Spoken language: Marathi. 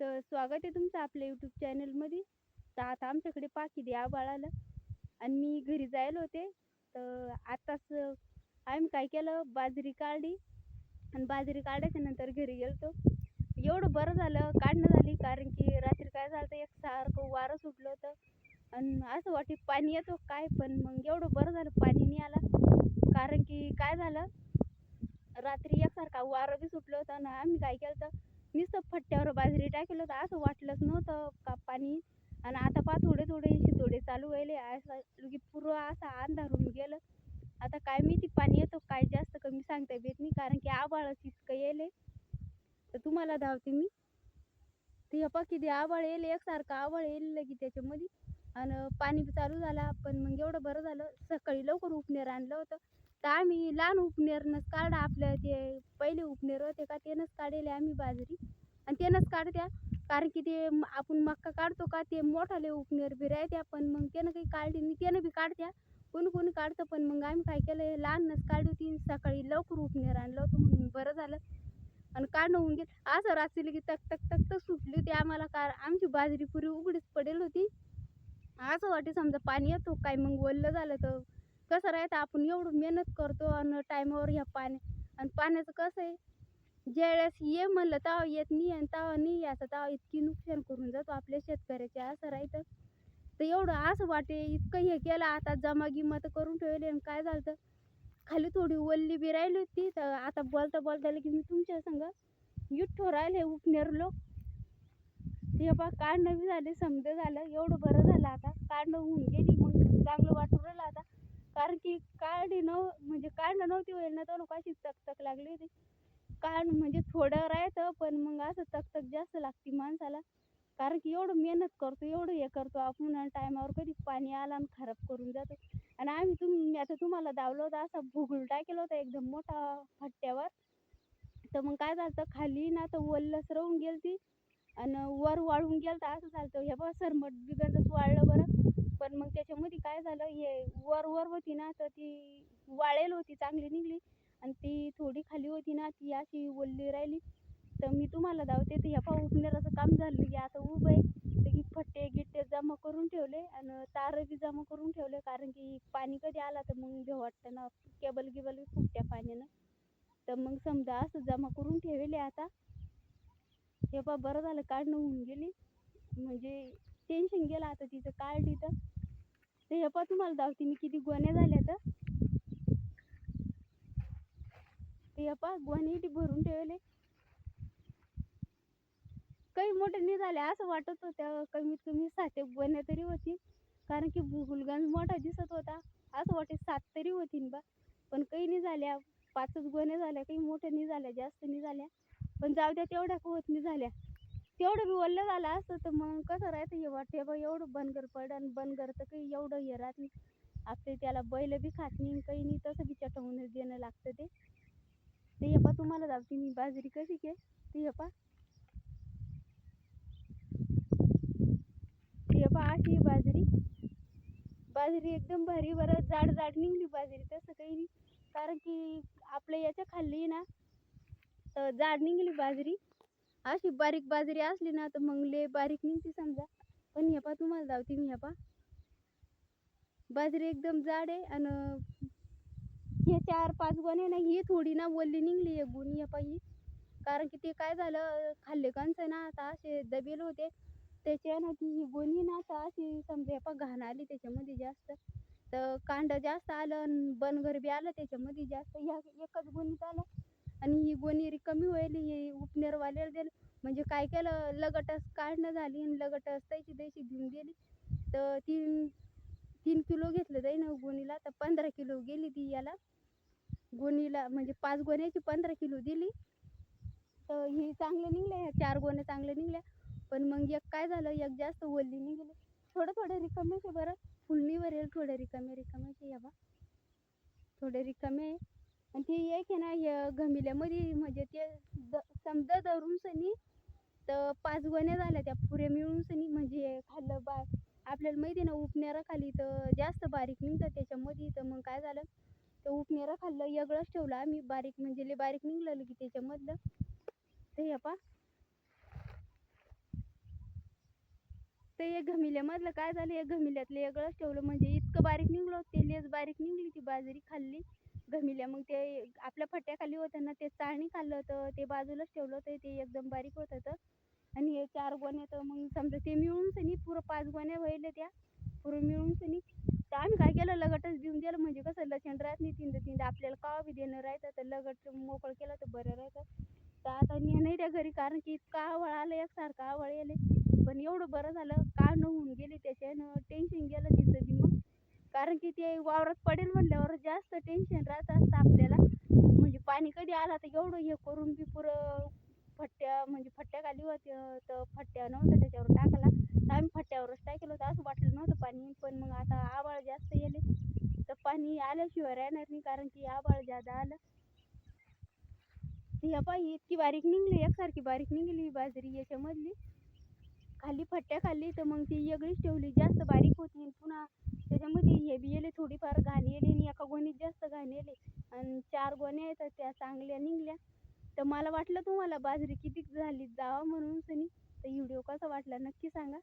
तर स्वागत आहे तुमचं आपल्या यूट्यूब चॅनलमध्ये तर आता आमच्याकडे पाकी द्या आभाळ आलं आणि मी घरी जायला होते. तर आत्ताच आम्ही काय केलं बाजरी काढली. आणि बाजरी काढायच्या नंतर घरी गेलतो. एवढं बरं झालं काढणं झाली. कारण की रात्री काय झालं तर एक सारखं वारं सुटलं होतं. आणि असं वाटे पाणी येतो काय पण मग एवढं बरं झालं पाणी नाही आला. कारण की काय झालं रात्री एकसारखा वारं बी सुटलं होतं. आणि आम्ही काय केलं तर नुसतं फट्ट्यावर बाजरी टाकलं होतं असं वाटलंच नव्हतं का पाणी. आणि आता पा थोडे थोडे शितोडे चालू व्हायले. असं की पुरं असं अंधार होऊन गेलं. आता काय माहिती पाणी येतो काय जास्त कमी सांगता येत नाही. कारण की आभाळच इतकं येले तर तुम्हाला धावते मी. ते हे पा किती आभाळ येईल एकसारखं आभाळ येईल की त्याच्यामध्ये. आणि पाणी बी चालू झाला पण मग एवढं बरं झालं. सकाळी लवकर उपनेर आणलं होतं. तर आम्ही लहान उपनेरनंच काढा आपलं ते पहिले उपनेर होते का त्यानंच काढले आम्ही बाजरी. आणि त्यानंच काढत्या कारण की ते आपण मक्का काढतो का ते मोठाले उपनेर बी राहत्या पण मग त्यानं काही काढली नाही. त्यानं बी काढत्या कोणी कोणी काढतं पण मग आम्ही काय केलं लहानच काढली होती सकाळी लवकर उपनेर आणलं होतं म्हणून बरं झालं. आणि काढणं होऊन गेलं. असं रात्री की तक तक तक तक सुटली होती आम्हाला कार आमची बाजरी पुरी उघडीच पडेल होती. असं वाटे समजा पाणी येतो काय मग ओललं झालं तर कसं राहतं आपण एवढं मेहनत करतो आणि टायमावर ह्या पाणी आणि पाण्याचं कसं आहे? ज्यावेळेस ये म्हणलं तेव्हा येत नाही आणि तेव्हा नाही याचं तेव्हा इतकी नुकसान करून जातो आपल्या शेतकऱ्याचे असं राहतं. तर एवढं असं वाटे इतकं हे केलं आता जमा गिमा तर करून ठेवले आणि काय झालं तर खाली थोडी ओल्ली बी राहिली होती तर आता बोलता बोलता की मी तुमच्या संग युठ्ठो राहिले उपनेर लोक ते बा काढणं बी झाले समजा झालं एवढं बरं झालं आता काढणं होऊन गेली मग चांगलं वाटून राहिलं आता. कारण की काढी नव म्हणजे काढणं नव्हती होईल ना तर अशी तक लागली होती. काढ म्हणजे थोडं राहतं पण मग असं तकतक जास्त लागते माणसाला. कारण की एवढं मेहनत करतो एवढं हे करतो आपण आणि टायमावर कधी पाणी आला आणि खराब करून जातो. आणि आम्ही तुम आता तुम्हाला दावलं होतं असा भुगुल टाकेल होतं एकदम मोठा फट्ट्यावर. तर मग काय झालं खाली ना तर वल्लस राहून गेलती. आणि वर वाळून गेलं तर असं झालं हे बघ सरमट बिघडलंच वाळलं बरं. पण मग त्याच्यामध्ये काय झालं हे वर वर होती ना तर ती वाळेल होती चांगली निघाली. आणि ती थोडी खाली होती ना ती अशी ओलली राहिली. तर मी तुम्हाला धावते तर ह्या पा उपनेराचं काम झालं की आता उभं आहे. तर की फट्टे गिट्टे जमा करून ठेवले आणि तारं बी जमा करून ठेवले. कारण की पाणी कधी आला तर मग भे वाटतं ना केबल गिबल फुटत्या पाण्यानं. तर मग समजा असं जमा करून ठेवले आता. हे पा बरं झालं काढणं होऊन गेली. म्हणजे टेन्शन गेलं आता तिचं काढली तर तर हे पा तुम्हाला दाखवते मी किती गोण्या झाल्या तर? ते हे पा गोणी भरून ठेवले. काही मोठे नाही झाले असं वाटत होत्या कमीत कमी सात एक गोण्या तरी होती कारण की गुलगंज मोठा दिसत होता. असं वाटे सात तरी होतीन बा. पण काही नाही झाल्या. पाचच गोण्या झाल्या काही मोठ्या नाही झाल्या जास्त नाही झाल्या. पण जाऊ द्या तेवढ्या होत नाही झाल्या. तेवढं बी ओल्लं झालं असतं तर मग कसं राहतं हे वाटते. बा एवढं बनगर पडन बनगर तर काही एवढं हे राहत नाही. आपले त्याला बैल बी खात नाही काही नाही तसं बी चटवूनच देणं लागतं ते. ते हे पा तुम्हाला दावते मी बाजरी कशी के ते हे पा. ते हे पा अशी बाजरी. बाजरी एकदम भारी बरं जाड जाड निघली बाजरी तसं काही नाही. कारण की आपल्या याच्या खाल्ली ना तर जाड निघली बाजरी. अशी बारीक बाजरी असली ना तर मग ले बारीक निघते समजा. पण हे पा तुम्हाला धावते मी हे पा बाजरी एकदम जाड आहे आणि हे चार पाच गुण आहे ना ही थोडी ना ओल्ली निघली एक गुण हे पा ही. कारण की ते काय झालं खाल्ले कणसं ना आता असे दबेल होते. त्याच्यानं ती ही गोणी ना आता अशी समजा पा घाण आली त्याच्यामध्ये जास्त. तर कांदा जास्त आलं आणि बनगर बी आलं त्याच्यामध्ये जास्त. ह्या एकच गुणीत आलं. आणि ही गोणी रिकामी होईल ही उपनेरवाल्याला दिलं म्हणजे काय केलं लगटच काढणं झाली आणि लगटच त्याची द्यायची घेऊन गेली. तर तीन तीन किलो घेतलं जाई ना गोणीला तर पंधरा किलो गेली ती याला. गोणीला म्हणजे पाच गोण्याची पंधरा किलो दिली. तर ही चांगलं निघल्या ह्या चार गोण्या चांगल्या निघल्या. पण मग एक काय झालं एक जास्त ओली निघाली. थोडं थोडं रिकामेच आहे बरं. फुलणीवर येईल थोडं रिकामे रिकामेच या बा. थोडे रिकामे आहे. आणि ते एक आहे ना या घमिल्यामध्ये म्हणजे ते द समजा धरून सनी तर पाच गोण्या झाल्या त्या पुऱ्या मिळून सनी म्हणजे खाल्लं बा आपल्याला माहिती आहे ना उपनेरा खाली तर जास्त बारीक निघतं त्याच्यामध्ये तर मग काय झालं? तर उपनेरा खाल्लं वेगळंच ठेवलं आम्ही बारीक म्हणजे लय बारीक निघलं की त्याच्यामधलं. ते हे पा तर हे घमिल्यामधलं काय झालं हे घमिल्यातलं वेगळंच ठेवलं म्हणजे इतकं बारीक निघलं ते लेस बारीक निघली ती बाजरी खाल्ली. घमिल्या. मग ते आपल्या फट्ट्याखाली होतं ना ते चाळणी खाल्लं होतं ते बाजूलाच ठेवलं होतं ते एकदम बारीक होत होतं. आणि हे चार गोण्या तर मग समजा ते मिळून सनी पुरं पाच गोण्या व्हायला त्या. पुरं मिळून सनी तर आम्ही काय केलं? लगटच देऊन दिलं. म्हणजे कसं लक्षण राहत नाही तीन तिंद आपल्याला कावा बी देणं राहतं तर लगट मोकळं केलं तर बरं राहतं तर आता मी नाही त्या घरी कारण की इतका आवळ आलं एकसारखं आवळ आले पण एवढं बरं झालं. काढणं होऊन गेली त्याच्यानं टेन्शन गेलं तिचं बी मग. कारण की ते वावरात पडेल म्हणल्यावर जास्त टेन्शन राहत असतं आपल्याला. म्हणजे पाणी कधी आला तर एवढं हे करून बी पुरं फट्ट्या म्हणजे फट्ट्या खाली होत्या तर फट्ट्या नव्हत्या त्याच्यावर टाकला. तर आम्ही फट्ट्यावरच टाकलं होतं असं वाटलं नव्हतं पाणी. पण मग आता आभाळ जास्त येले. तर पाणी आल्याशिवाय राहणार नाही कारण की आभाळ जादा आलं. ह्या पाही इतकी बारीक निघली एकसारखी बारीक निघली बाजरी याच्यामधली. खाली फट्ट्या खाल्ली तर मग ती वेगळीच ठेवली जास्त बारीक होती. पुन्हा त्याच्यामध्ये हे बी येले थोडीफार घाण येली आणि एका गोणीत जास्त घाण येले आणि चार गोण्या येतात त्या चांगल्या निघल्या. तर मला वाटलं तुम्हाला बाजरी किती झाली जावा म्हणून सनी. तर व्हिडिओ कसा वाटला नक्की सांगा.